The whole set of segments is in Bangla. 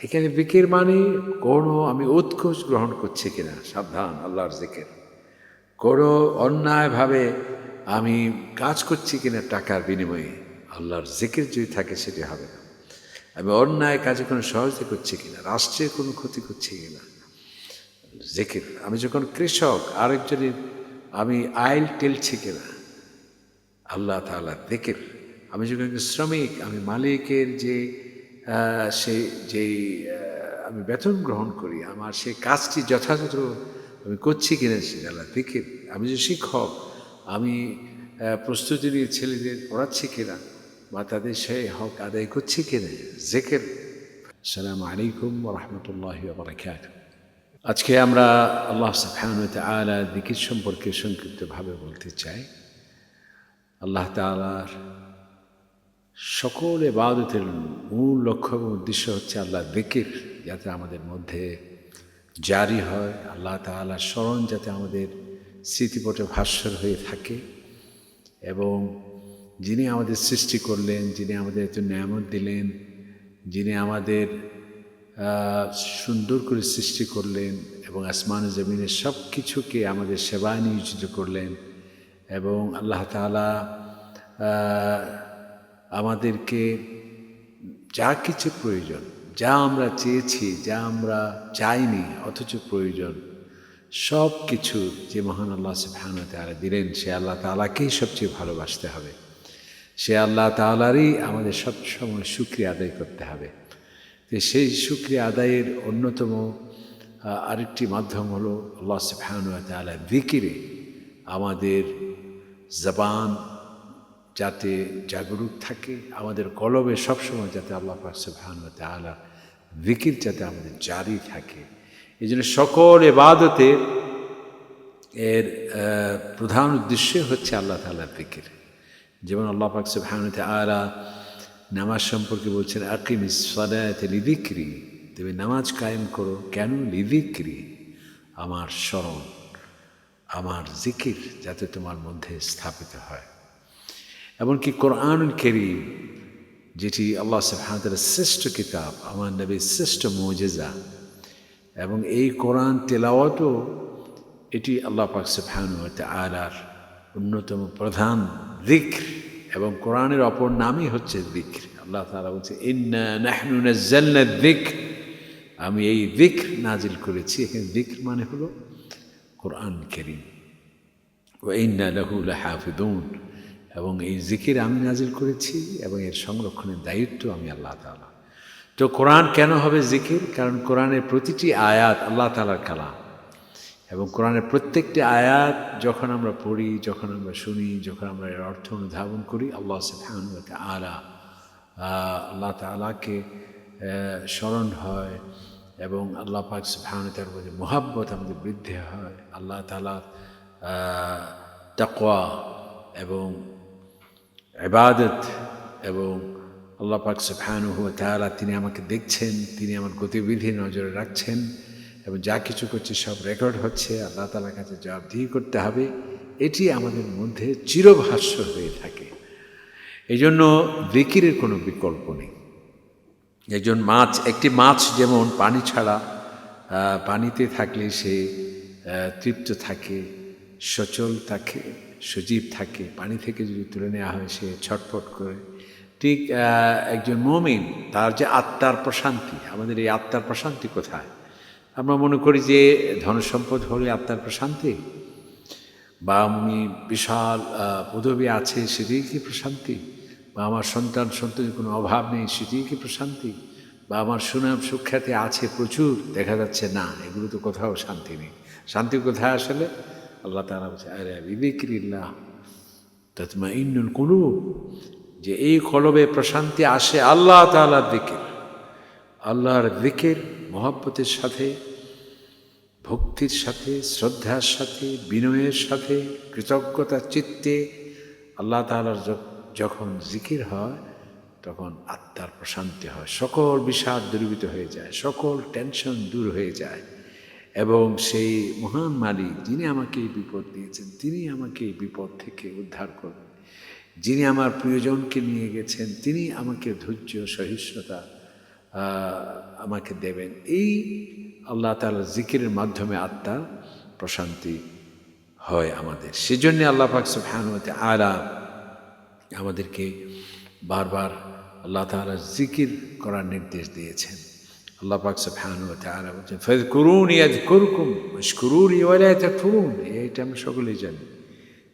এখানে বিকের মানে কোনো আমি উৎকোষ গ্রহণ করছি কিনা? সাবধান, আল্লাহর জিকের। কোনো অন্যায়ভাবে আমি কাজ করছি কিনা টাকার বিনিময়ে, আল্লাহর জিকির যদি থাকে সেটি হবে না। আমি অন্যায় কাজে কোনো সহজে করছি কিনা রাষ্ট্রের কোনো ক্ষতি করছি কিনা? জিকির, আমি যখন কৃষক, আরেকজনের, আমি আইল টেলছি কিনা? আল্লাহ তাআলা দিকির আমি যখন শ্রমিক, আমি মালিকের যে সে যেই আমি বেতন গ্রহণ করি, আমার সেই কাজটি যথাযথ আমি করছি কিনা সেটা দিকির আমি যে শিক্ষক, আমি প্রস্তুতি নিয়ে ছেলেদের পড়াচ্ছি কিনা, বা তাদের সেই হক আদায় করছি কিনা, জেকের। সালাম আলাইকুম রহমতুল্লাহ বারাকাত আজকে আমরা আল্লাহ সুবহানাহু ওয়া তাআলা দিকির সম্পর্কে সংক্ষিপ্তভাবে বলতে চাই। আল্লাহ তাআলার সকল এবাদতের মূল লক্ষ্য এবং উদ্দেশ্য হচ্ছে আল্লাহ দিকির যাতে আমাদের মধ্যে জারি হয়। আল্লাহ তাআলার স্মরণ যাতে আমাদের স্মৃতিপটে ভাস্বর হয়ে থাকে এবং যিনি আমাদের সৃষ্টি করলেন যিনি আমাদের এত নিয়ামত দিলেন যিনি আমাদের সুন্দর করে সৃষ্টি করলেন এবং আসমান জমিনের সব কিছুকে আমাদের সেবায় নিয়োজিত করলেন এবং আল্লাহ আহ, আমাদেরকে যা কিছু প্রয়োজন, যা আমরা চেয়েছি, যা আমরা চাইনি, অথচ প্রয়োজন, সব কিছু যে মহান আল্লাহ সুবহানাহু ওয়া তাআলা দিলেন, সে আল্লাহ তাআলাকেই সবচেয়ে ভালোবাসতে হবে। সে আল্লাহ তাআলারই আমাদের সব সময় শুক্রিয়া আদায় করতে হবে। তো সেই শুক্রিয়া আদায়ের অন্যতম আরেকটি মাধ্যম হলো আল্লাহ সুবহানাহু ওয়া তাআলা দিকিরে আমাদের জবান যাতে জাগরুক থাকে, আমাদের কলবে সবসময় যাতে আল্লাহ পাক সুবহানাহু ওয়া তাআলা জিকির যাতে আমাদের জারি থাকে। এই জন্য সকল এবাদতে এর প্রধান উদ্দেশ্য হচ্ছে আল্লাহ তাআলার জিকির। যেমন আল্লাহ পাক সুবহানাহু ওয়া তাআলা নামাজ সম্পর্কে বলছেন, আকিমিস সালাত লিযিকরি। তুমি নামাজ কায়েম করো। কেন? লিযিকরি, আমার স্মরণ, আমার জিকির যাতে তোমার মধ্যে স্থাপিত হয়। এমনকি কোরআন করিম, যেটি আল্লাহ সুবহানাহু শ্রেষ্ঠ কিতাব, আমার নবীর শ্রেষ্ঠ মজেজা, এবং এই কোরআন তেলাওয়াতও এটি আল্লাহ পাক সুবহানাহু ওয়া তাআলার অন্যতম প্রধান দিক এবং কোরআনের অপর নামই হচ্ছে দিক আল্লাহ তাআলা বলছে, ইন্না যিকর আমি এই দিক নাজিল করেছি। এখানে দিক মানে হলো কোরআন করিম। ও ইন্না লাহু লাহাফিদুন এবং এই জিকির আমি নাজিল করেছি এবং এর সংরক্ষণের দায়িত্ব আমি আল্লাহ তাআলা। তো কোরআন কেন হবে জিকির? কারণ কোরআনের প্রতিটি আয়াত আল্লাহ তাআলার কালাম। এবং কোরআনের প্রত্যেকটি আয়াত যখন আমরা পড়ি যখন আমরা শুনি যখন আমরা এর অর্থ অনুধাবন করি আল্লাহ তাআলা আহ, আল্লাহ তাআলাকে আহ, স্মরণ হয় এবং আল্লাহ পাক ওয়া তাআলার প্রতি আমাদের বৃদ্ধি হয়। আল্লাহ তাআলার তাকওয়া এবং ইবাদত এবং আল্লাহ পাক সুবহানাহু ওয়া তাআলা তিনি আমাকে দেখছেন, তিনি আমার গতিবিধি নজরে রাখছেন এবং যা কিছু করছে সব রেকর্ড হচ্ছে। আল্লাহ তাআলার কাছে জবাবদিহি করতে হবে। এটি আমাদের মধ্যে চিরভাষ্য হয়ে থাকে। এই জন্য জিকিরের কোনো বিকল্প নেই। একজন মাছ, একটি মাছ যেমন পানি ছাড়া পানিতে থাকলে সে তৃপ্ত থাকে, সচল থাকে। সজীব থাকে, পানি থেকে যদি তুলে নেওয়া হয় সে ছটফট করে। ঠিক একজন মমিন, তার যে আত্মার প্রশান্তি, আমাদের এই আত্মার প্রশান্তি কোথায়? আমরা মনে করি যে ধনসম্পদ হলে আত্মার প্রশান্তি। বা আমি বিশাল পদবী আছে সেটাই কি প্রশান্তি? বা আমার সন্তান সন্তানের কোনো অভাব নেই সেটাই কি প্রশান্তি? বা আমার সুনাম সুখ্যাতি আছে প্রচুর, দেখা যাচ্ছে না, এগুলো তো কোথাও শান্তি নেই। শান্তি কোথায় আসলে? আল্লাহ তালা বলছে, আরে বিবেকিল্লাহ তৎমা ইন্নুল কুলু যে এই কলবে প্রশান্তি আসে আল্লাহ তালার দিকের আল্লাহর দিকের মহব্বতের সাথে, ভক্তির সাথে, শ্রদ্ধার সাথে, বিনয়ের সাথে কৃতজ্ঞতা চিত্তে আল্লাহ তালার যখন জিকির হয়, তখন আত্মার প্রশান্তি হয়। সকল বিষাদ দূরীভূত হয়ে যায়, সকল টেনশন দূর হয়ে যায়। এবং সেই মহান মালিক যিনি আমাকে এই বিপদ দিয়েছেন, তিনি আমাকে এই বিপদ থেকে উদ্ধার করবেন। যিনি আমার প্রিয়জনকে নিয়ে গেছেন, তিনি আমাকে ধৈর্য, সহিষ্ণুতা আমাকে দেবেন। এই আল্লাহ তালার জিকিরের মাধ্যমে আত্মা প্রশান্তি হয় আমাদের। সেজন্য আল্লাহ পাক সুবহানুতে আলা আমাদেরকে বারবার আল্লাহ তাআলা জিকির করার নির্দেশ দিয়েছেন। আল্লাহ পাক সুবহানুতে আলা বলছেন ফেজ করুন ইয়াজ করুকুম মশকুরুন ইওয়ালাতে ফুরুন এইটা আমরা সকলেই জানি।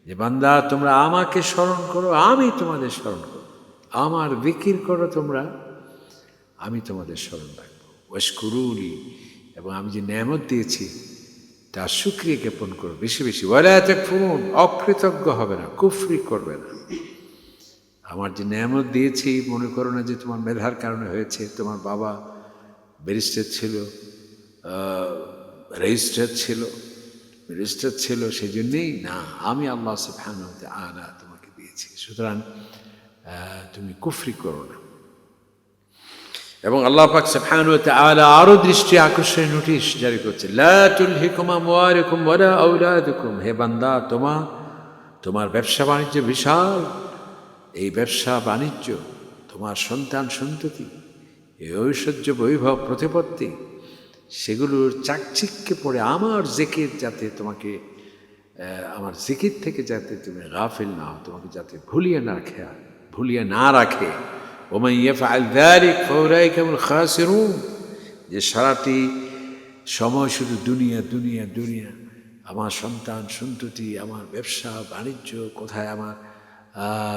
যে বান্দা, তোমরা আমাকে স্মরণ করো, আমি তোমাদের স্মরণ করো আমার বিকির করো তোমরা, আমি তোমাদের স্মরণ রাখব। ওয়াশকুরুলি এবং আমি যে ন্যামত দিয়েছি, তার সুক্রিয়া জ্ঞাপন করো বেশি বেশি। ওয়ালাতে ফুরুন অকৃতজ্ঞ হবে না, কুফরি করবে না। আমার যে ন্যামত দিয়েছি, মনে করো না যে তোমার মেধার কারণে হয়েছে, তোমার বাবা ব্যারিস্টার ছিল রেজিস্টার ছিল রেজিস্টার ছিল সেই জন্যেই না, আমি আল্লাহ সুবহানাহু আনা তোমাকে দিয়েছি। সুতরাং তুমি কুফরি করো না। এবং আল্লাহ পাক সুবহানাহু ওয়া তাআলা আরও দৃষ্টি আকর্ষণের নোটিশ জারি করছে, লা তুলহিকুম আমওয়ালুকুম ওয়ালা আওলাদুকুম। হে বান্দা, তোমা, তোমার ব্যবসা বাণিজ্য বিশাল। এই ব্যবসা বাণিজ্য তোমার সন্তান সন্ততি। এই ঐশ্বর্য বৈভব প্রতিপত্তি, সেগুলোর চাকচিক্যে পড়ে আমার জেকের যাতে তোমাকে আমার জিকির থেকে যাতে তুমি গাফিল না হও, তোমাকে যাতে ভুলিয়ে না রাখে, ভুলিয়ে না রাখে। ওমাই হুমুল খাসিরুন। যে সারাটি সময় শুধু দুনিয়া দুনিয়া দুনিয়া, আমার সন্তান, সন্ততি, আমার ব্যবসা, বাণিজ্য, কোথায় আমার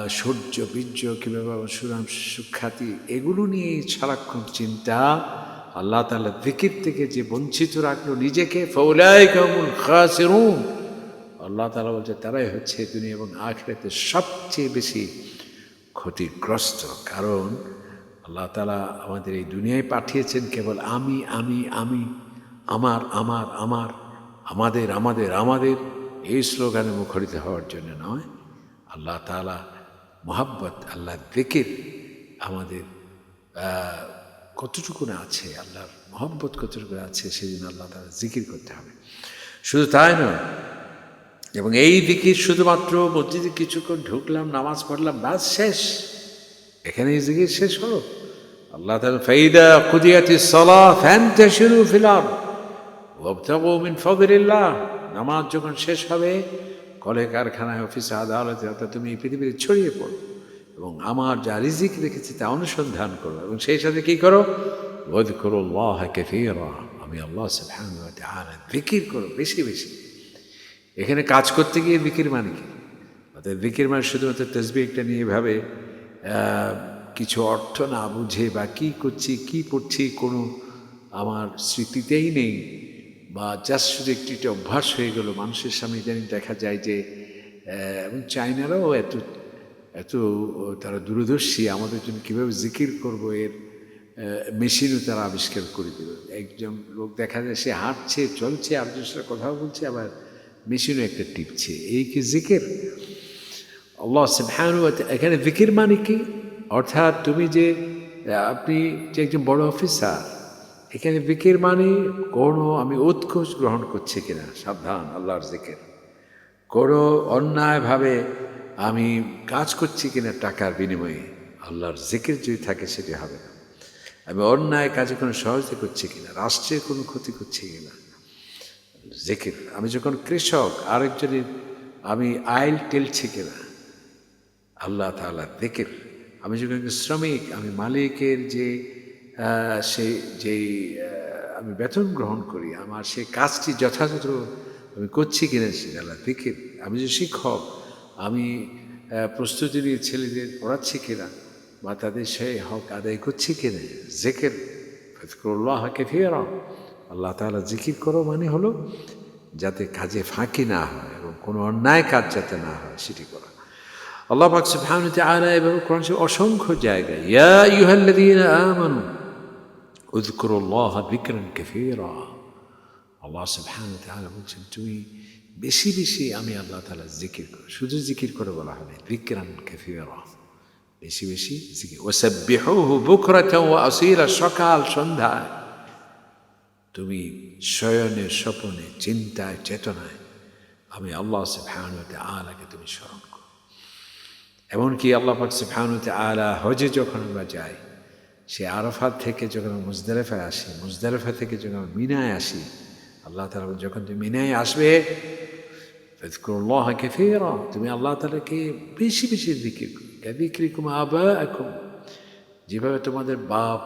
সূর্য, বীর্য কীভাবে সুরাম সুখ্যাতি, এগুলো নিয়ে সারাক্ষণ চিন্তা। আল্লাহ তালা দিকির থেকে যে বঞ্চিত রাখল নিজেকে ফৌলাইকামুল খাসিরুন। আল্লাহ তালা বলছে, তারাই হচ্ছে দুনিয়া এবং আখড়াতে সবচেয়ে বেশি ক্ষতিগ্রস্ত। কারণ আল্লাহ তালা আমাদের এই দুনিয়ায় পাঠিয়েছেন কেবল আমি আমি আমি, আমার আমার আমার, আমাদের আমাদের আমাদের। এই স্লোগানে মুখরিত হওয়ার জন্য নয়। আল্লাহ তালা মোহাব্বত আল্লাহ দিকির আমাদের কতটুকু আছে? আল্লাহর মহব্বত কতটুকু আছে সেদিন আল্লাহ তালা জিকির করতে হবে। শুধু তাই নয়, এবং এই দিকে শুধুমাত্র মসজিদে কিছুক্ষণ ঢুকলাম, নামাজ পড়লাম বাস শেষ। এখানে এই জিকির শেষ হলো। আল্লাহ তালা ফাইদা কুদিয়াতি সলা ফ্যানতে শুরু ফিলাম মিন ফদরিল্লাহ নামাজ যখন শেষ হবে কলে কারখানায় অফিসে, আদালতে, অর্থাৎ তুমি এই পৃথিবীতে ছড়িয়ে পড়ো এবং আমার যা রিজিক রেখেছি তা অনুসন্ধান করো এবং সেই সাথে কী করো? বোধ করো আল্লাহ কেফিরা আমি আল্লাহ সাবহান বিকির করো বেশি বেশি। এখানে কাজ করতে গিয়ে বিকির মানে কি? অর্থাৎ বিকির মানে শুধুমাত্র তসবিকটা নিয়ে এভাবে কিছু অর্থ না বুঝে বা কী করছি, কী পড়ছি কোনো আমার স্মৃতিতেই নেই। বা জাস্ট শুধু একটি অভ্যাস হয়ে গেল, মানুষের সামনে জানি দেখা যায় যে এবং চাইনারাও এত এত তারা দূরদর্শী, আমাদের জন্য কীভাবে জিকির করব এর মেশিনও তারা আবিষ্কার করে দেবে একজন লোক দেখা যায় সে হাঁটছে, চলছে আরেকজনের সাথে কথাও বলছে, আবার মেশিনও একটা টিপছে। এই কি জিকির? আল্লাহ সুবহানু এখানে জিকির মানে কি? অর্থাৎ তুমি যে আপনি যে একজন বড় অফিসার এখানে বিকের মানে কোনো আমি উৎকোষ গ্রহণ করছি কিনা? সাবধান, আল্লাহর জিকের। কোনো অন্যায়ভাবে আমি কাজ করছি কিনা টাকার বিনিময়ে আল্লাহর জিকের যদি থাকে সেটি হবে না। আমি অন্যায় কাজে কোনো সহজে করছি কিনা? রাষ্ট্রের কোনো ক্ষতি করছি কিনা? জেকের। আমি যখন কৃষক, আরেকজনের আমি আইল টেলছি কিনা? আল্লাহ তালা দেখের আমি যখন শ্রমিক, আমি মালিকের যে সে যেই আমি বেতন গ্রহণ করি, আমার সেই কাজটি যথাযথ আমি করছি কিনা সেটা আল্লাহ দেখে আমি যে শিক্ষক, আমি প্রস্তুতি নিয়ে ছেলেদের পড়াচ্ছি কিনা, বা তাদের সেই হক আদায় করছি কিনা, জেকের ফেতকুল্লাহ হাকে ফিরা আল্লাহ তালা জিকির করো মানে হলো যাতে কাজে ফাঁকি না হয় এবং কোনো অন্যায় কাজ যাতে না হয় সেটি করা। আল্লাহ পাক সুবহানাহু ওয়া তাআলা এবং অসংখ্য জায়গায়, ইয়া আইয়ুহাল্লাযীনা আমানু উযকুরুল্লাহ যিকরান কাসীরা আল্লাহ সুবহানাহু ওয়া তাআলা বলছেন, তুমি বেশি বেশি আমি আল্লাহ তাআলা জিকির করো, শুধু জিকির করে বলা হবে যিকরান কাসীরা বেশি বেশি জিকির। ওয়া আসীলা সকাল সন্ধ্যায়। তুমি শয়নে, স্বপনে, চিন্তায়, চেতনায় আমি আল্লাহ সুবহানাহু ওয়া তাআলাকে তুমি স্মরণ করো। এমনকি আল্লাহ পাক সুবহানাহু ওয়া তাআলা হজে যখন আমরা যাই সে আরফাত থেকে যখন মুজদারেফায় আসি মুজদারেফা থেকে যখন মিনায় আসি, আল্লাহ তালা যখন তুমি মিনায় আসবে ফাজকুরুল্লাহ কাসীরা তুমি আল্লাহ তাআলাকে বেশি বেশি জিকির করো। কাযিকরিকুম এখন যেভাবে তোমাদের বাপ,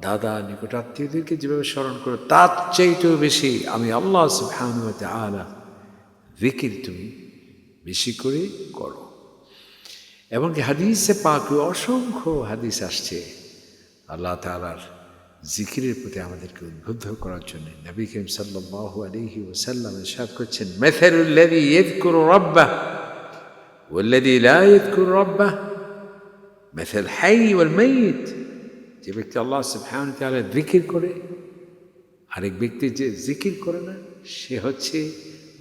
দাদা, নিকটাত্মীয়দেরকে যেভাবে স্মরণ করো, তার চাইতেও বেশি আমি আল্লাহ সুবহানাহু ওয়া তাআলা জিকির তুমি বেশি করে করো। এমনকি হাদিসে পাকে অসংখ্য হাদিস আসছে। আল্লাহ তালার জিকিরের প্রতি আমাদেরকে উদ্বুদ্ধ করার জন্য নবী করিম সাল্লাল্লাহু আলাইহি ওয়াসাল্লাম ইরশাদ করছেন, মাসালুল্লাযী ইয়াযকুরু রাব্বাহ ওয়াল্লাযী লা ইয়াযকুরু রাব্বাহ মাসাল হাই ওয়াল মাইত যে ব্যক্তি আল্লাহ সুবহানাহু ওয়া তাআলা জিকির করে, আরেক ব্যক্তি যে জিকির করে না, সে হচ্ছে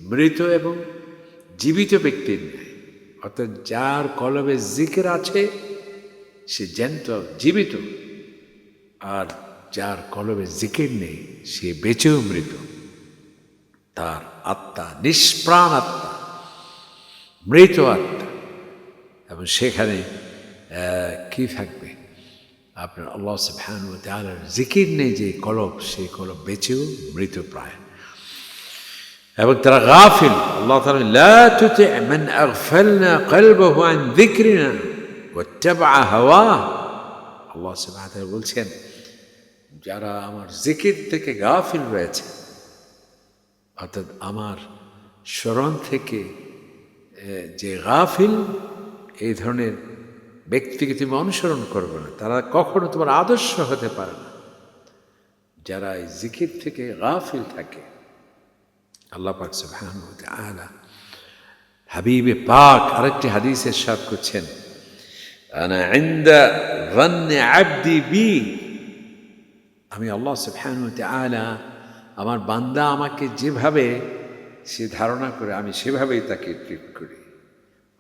মৃত এবং জীবিত ব্যক্তির অর্থাৎ যার কলবে জিকির আছে, সে জ্যান্ত, জীবিত। আর যার কলবে জিকির নেই সে বেঁচেও মৃত তার আত্মা নিষ্প্রাণ আত্মা মৃত আত্মা। এবং সেখানে আহ, কি থাকবে? আপনার আল্লাহ সুবহানাহু ওয়া তাআলার জিকির নেই যে কলব সেই কলব বেঁচেও মৃত প্রায়। এবং তারা গাফিল আল্লাহ তাআলা লা তুতি মান আগফালনা কলবহু আন যিকরিনা ওয়াত্তাবা হাওয়া আল্লাহ সুবহানাহু ওয়া তাআলা বলছেন যারা আমার জিকির থেকে গাফিল রয়েছে অর্থাৎ আমার স্মরণ থেকে এ, যে গাফিল এই ধরনের ব্যক্তিকে তুমি অনুসরণ করবে না তারা কখনো তোমার আদর্শ হতে পারে না যারা এই জিকির থেকে গাফিল থাকে আল্লাহ পাক সুবহানাহু ওয়া তাআলা হাবিবে পাক আরেকটি হাদিসের সাথ করছেন আনা ইনদা ظن عبدي বি আমি আল্লাহ সুবহানাহু ওয়া তাআলা আমার বান্দা আমাকে যেভাবে সে ধারণা করে আমি সেভাবেই তাকে ট্রিট করি।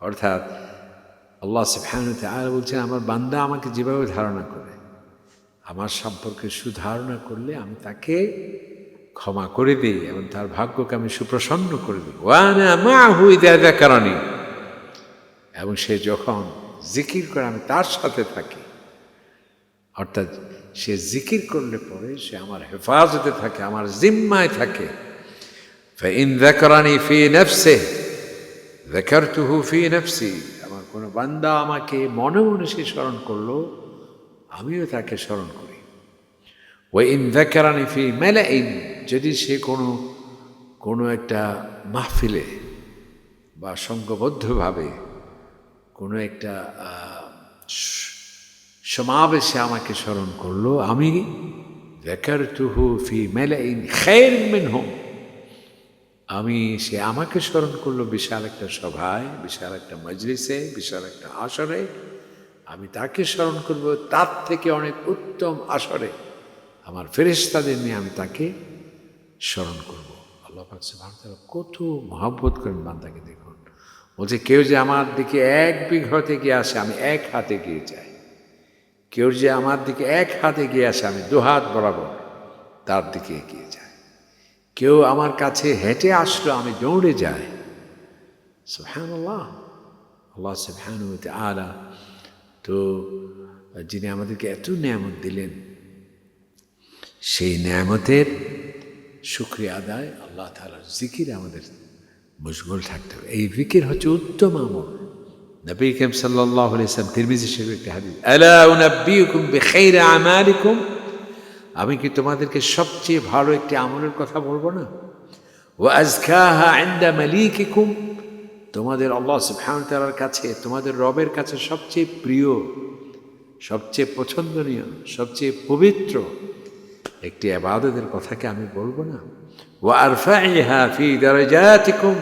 অর্থাৎ আল্লাহ ওয়া তাআলা বলছেন, আমার বান্দা আমাকে যেভাবে ধারণা করে, আমার সম্পর্কে সুধারণা করলে আমি তাকে ক্ষমা করে দিই এবং তার ভাগ্যকে আমি সুপ্রসন্ন করে দিই ওয়ানা মাহু ইদা যাকারানি। এবং সে যখন জিকির করে আমি তার সাথে থাকি, অর্থাৎ সে জিকির করলে পরে সে আমার হেফাজতে থাকে, আমার জিম্মায় থাকে। ইন ফি আমার কোনো বান্দা আমাকে মনে মনে সে স্মরণ করল, আমিও তাকে স্মরণ করি। ও ইন দেকরানি ফি মেলে ইন যদি সে কোনো কোনো একটা মাহফিলে বা সঙ্গবদ্ধভাবে কোনো একটা সমাবেশে আমাকে স্মরণ করলো আমি ذكرته في ملأ خير منهم আমি সে আমাকে স্মরণ করলো বিশাল একটা সভায় বিশাল একটা মজলিসে বিশাল একটা আসরে আমি তাকে স্মরণ করব তার থেকে অনেক উত্তম আসরে আমার ফেরেশতাদের নিয়ে আমি তাকে স্মরণ করব আল্লাহ পাক সুবহানাহু ওয়া তাআলা কত মহব্বত করেন বান্দাকে দেখুন বলছে কেউ যে আমার দিকে এক বিঘা থেকে আসে আমি এক হাতে গিয়ে যাই কেউ যে আমার দিকে এক হাতে গিয়ে আসে, আমি দু হাত বরাবর তার দিকে এগিয়ে যাই। কেউ আমার কাছে হেঁটে আসলো, আমি দৌড়ে যাই। সুবহানাল্লাহ। আল্লাহ সুবহানাহু ওয়া তাআলা তো যিনি আমাদেরকে এত নিয়ামত দিলেন, সেই নিয়ামতের শুক্রিয়া আদায় আল্লাহ তাআলার জিকির আমাদের মশগুল থাকতে হবে। এই জিকির হচ্ছে উত্তম আমল। নবী করিম সাল্লাল্লাহু আলাইহি সাল্লাম তিরমিজি শরীফের একটি হাদিস আমালিকুম? আমি কি তোমাদেরকে সবচেয়ে ভালো একটি আমলের কথা বলব না? ও আজকাহা আন্দা মালিকিকুম? তোমাদের আল্লাহ সুবহানাহু তাআলার কাছে, তোমাদের রবের কাছে সবচেয়ে প্রিয়, সবচেয়ে পছন্দনীয়, সবচেয়ে পবিত্র একটি আবাদতের কথাকে আমি বলব না। ও আরফাইহা ফি দারাজাতিকুম?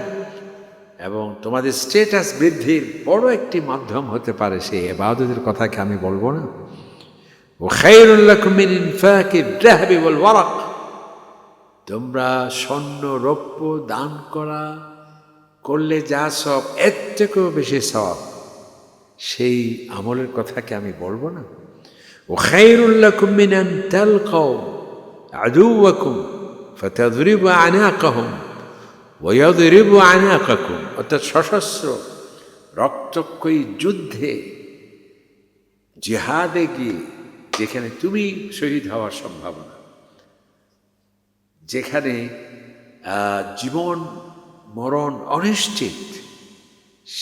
এবং তোমাদের স্টেটাস বৃদ্ধির বড় একটি মাধ্যম হতে পারে সেই এবাদতের কথাকে আমি বলব না। ও মিন ওয়ারাক। তোমরা স্বর্ণ, রৌপ্য দান করা, করলে যা সব এর থেকেও বেশি সব, সেই আমলের কথাকে আমি বলব না। ও খাইরুল্লাকুম মিন আন তালকাও আদুওয়াকুম ফাতাদরিবু আনাকাহুম। ওয়াদরিবু আনাকাকুম। অর্থাৎ সশস্ত্র রক্তক্ষয়ী যুদ্ধে জিহাদে গিয়ে যেখানে তুমি শহীদ হওয়ার সম্ভাবনা, যেখানে জীবন, মরণ অনিশ্চিত,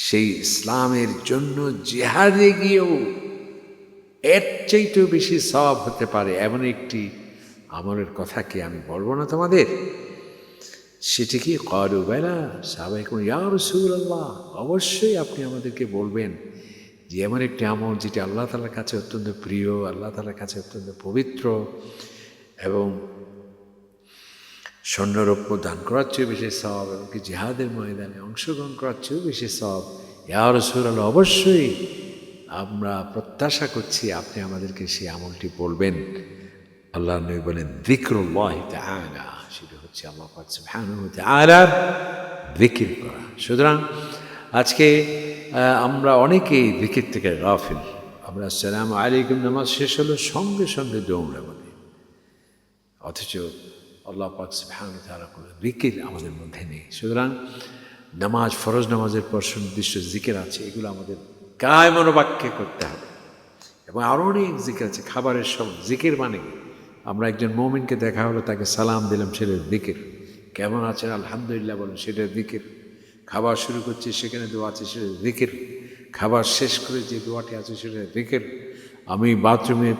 সেই ইসলামের জন্য জেহাদে গিয়েও এর চাইতেও বেশি সব হতে পারে এমন একটি আমলের কথা কি আমি বলব না তোমাদের? সেটি কি করু বেলা সাবাই কোন ইয়া রসুল্লাহ অবশ্যই আপনি আমাদেরকে বলবেন যে এমন একটি আমল যেটি আল্লাহ তালার কাছে অত্যন্ত প্রিয়, আল্লাহ তালার কাছে অত্যন্ত পবিত্র এবং স্বর্ণরৌপ্য দান করার চেয়েও বেশি সব এমনকি জেহাদের ময়দানে অংশগ্রহণ করার চেয়েও বেশি সব ইয়া রসুল্লাহ অবশ্যই আমরা প্রত্যাশা করছি আপনি আমাদেরকে সেই আমলটি বলবেন। আল্লাহ নবী বলেন দিক্রুল্লাহ তাআলা। সেটা হচ্ছে আল্লাহ তাআলার জিকির করা। সুতরাং আজকে আমরা অনেকেই জিকির থেকে গাফিল আমরা সালাম আলাইকুম, নামাজ শেষ হলো, সঙ্গে সঙ্গে দৌড়ে বলি। অথচ আল্লাহ পাক সুবহানাহু ওয়া তাআলা কোনো জিকির আমাদের মধ্যে নেই। সুতরাং নামাজ, ফরজ নামাজের পর সুনির্দিষ্ট জিকির আছে, এগুলো আমাদের গায়ে মনোবাক্যে করতে হবে। এবং আরও অনেক জিকির আছে, খাবারের সব জিকির মানে কি? আমরা একজন মৌমিনকে দেখা হলো, তাকে সালাম দিলাম সেটা দিকের। কেমন আছেন আলহামদুলিল্লাহ, বলেন সেটা দিকের। খাবার শুরু করছি, সেখানে দোয়া আছে সেটা দিকের। খাবার শেষ করে যে দোয়াটি আছে সেটা দিকের। আমি বাথরুমে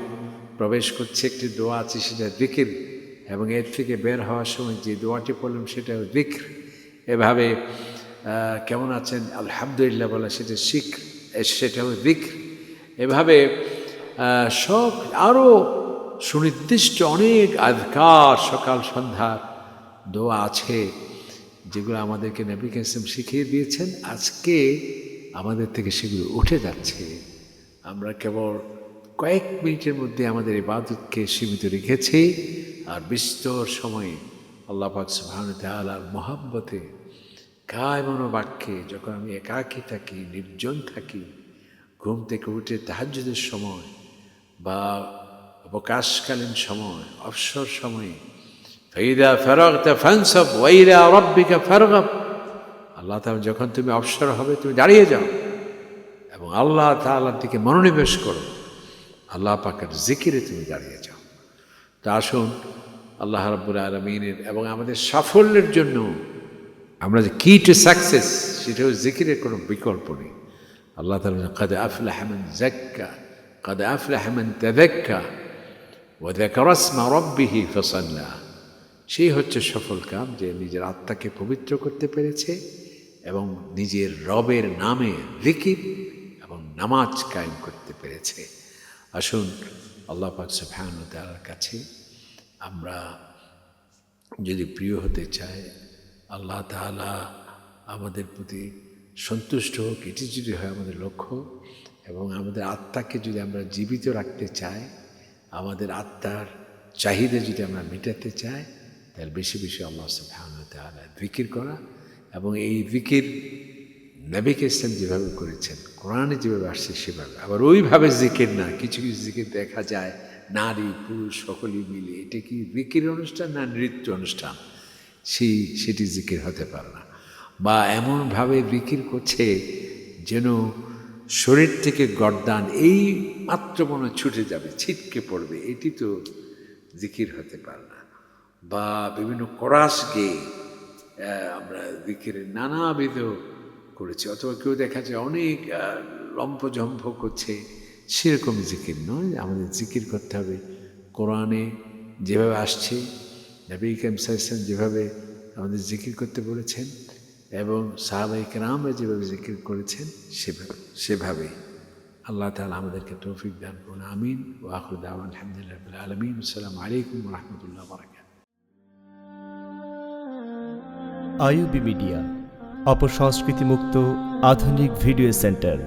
প্রবেশ করছি, একটি দোয়া আছে সেটা দিকের। এবং এর থেকে বের হওয়ার সময় যে দোয়াটি পড়লাম সেটা দিক্র। এভাবে কেমন আছেন? আলহামদুলিল্লাহ, বলা সেটা শিখ, সেটাও দিক্র। এভাবে সব আরও সুনির্দিষ্ট অনেক আধকার সকাল সন্ধ্যার দোয়া আছে, যেগুলো আমাদেরকে নবী শিখিয়ে দিয়েছেন। আজকে আমাদের থেকে সেগুলো উঠে যাচ্ছে। আমরা কেবল কয়েক মিনিটের মধ্যে আমাদের ইবাদতকে সীমিত রেখেছি আর বিস্তর সময়ে আল্লাহ পাক তাআলার মহাব্বতে কায় মনোবাক্যে যখন আমি একাকী থাকি, নির্জন থাকি, ঘুম থেকে উঠে তাহাজ্জুদের সময় বা অবকাশকালীন সময়, অবসর সময়ে। ফাইদা ফেরগতা ফানসব, ওয়াইলা রব্বিকা ফেরগব। আল্লাহ তাআলা যখন তুমি অবসর হবে, তুমি দাঁড়িয়ে যাও এবং আল্লাহ তাআলার দিকে মনোনিবেশ করো। আল্লাহ পাকের জিকিরে তুমি দাঁড়িয়ে যাও। তা আসুন, আল্লাহ রাব্বুল আলমিনের এবং আমাদের সাফল্যের জন্য আমরা যে কি টু সাকসেস সেটা হচ্ছে জিকিরের কোনো বিকল্প নেই। আল্লাহ তালা কাদ আফলা হামান জাক্কা, কাদ আফলা হামান তাদাক্কা ওয়াদাকার আসমা রব্বিহি ফসাল্লা সেই হচ্ছে সফল কাম যে নিজের আত্মাকে পবিত্র করতে পেরেছে এবং নিজের রবের নামে জিকির এবং নামাজ কায়েম করতে পেরেছে। আসুন আল্লাহ পাক তাআলার কাছে আমরা যদি প্রিয় হতে চাই, আল্লাহ তাআলা আমাদের প্রতি সন্তুষ্ট হোক, এটি যদি হয় আমাদের লক্ষ্য এবং আমাদের আত্মাকে যদি আমরা জীবিত রাখতে চাই আমাদের আত্মার চাহিদা যদি আমরা মেটাতে চাই, তাহলে বেশি বেশি আল্লাহ তাআলা জিকির করা এবং এই জিকির নবীকে ইসলাম যেভাবে করেছেন, কোরআনে যেভাবে আসছে সেভাবে। আবার ওইভাবে জিকির না, কিছু কিছু জিকির দেখা যায়, নারী, পুরুষ, সকলেই মিলে। এটা কি জিকির অনুষ্ঠান না নৃত্য অনুষ্ঠান? সেই, সেটি জিকির হতে পারে না। বা এমনভাবে জিকির করছে যেন শরীর থেকে গরদান, এই মাত্র মনে ছুটে যাবে, ছিটকে পড়বে, এটি তো জিকির হতে পারে না। বা বিভিন্ন করাস গেয়ে আমরা জিকিরের নানাবিধ করেছি, অথবা কেউ দেখা যায় অনেক লম্পজম্প করছে, সেরকম জিকির নয়, আমাদের জিকির করতে হবে কোরআনে যেভাবে আসছে, নবী কাম সাইসলাম যেভাবে আমাদের জিকির করতে বলেছেন এবং সাহাবাই কেরামরা যেভাবে জিকির করেছেন, সেভাবে সেভাবে আল্লাহ তালা আমাদেরকে তৌফিক দান করুন, আমিন। ওয়াকুদ আলহামদুলিল্লাহ আলমিন। আসসালামু আলাইকুম রহমতুল্লাহ বরাকাত আইউবি মিডিয়া, অপসংস্কৃতিমুক্ত আধুনিক ভিডিও সেন্টার।